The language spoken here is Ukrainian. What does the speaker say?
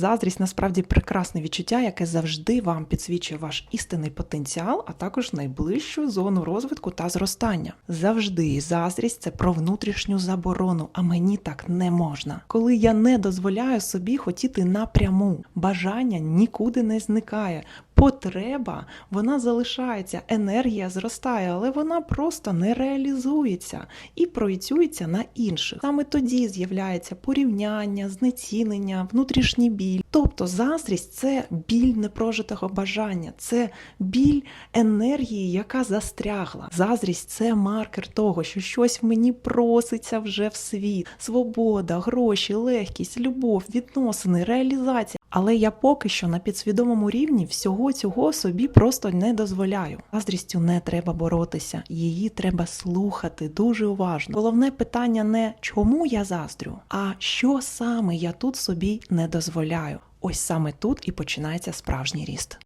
Заздрість насправді прекрасне відчуття, яке завжди вам підсвічує ваш істинний потенціал, а також найближчу зону розвитку та зростання. Завжди заздрість це про внутрішню заборону, а мені так не можна. Коли я не дозволяю собі хотіти напряму, бажання нікуди не зникає. Потреба вона залишається, енергія зростає, але вона просто не реалізується і проєцюється на інших. Саме тоді з'являється порівняння, знецінення, внутрішній біль. Тобто заздрість це біль непрожитого бажання, це біль енергії, яка застрягла. Заздрість це маркер того, що щось в мені проситься вже в світ. Свобода, гроші, легкість, любов, відносини, реалізація. Але я поки що на підсвідомому рівні всього цього собі просто не дозволяю. Заздрістю не треба боротися, її треба слухати дуже уважно. Головне питання не чому я заздрю, а що саме я тут собі не дозволяю. Ось саме тут і починається справжній ріст.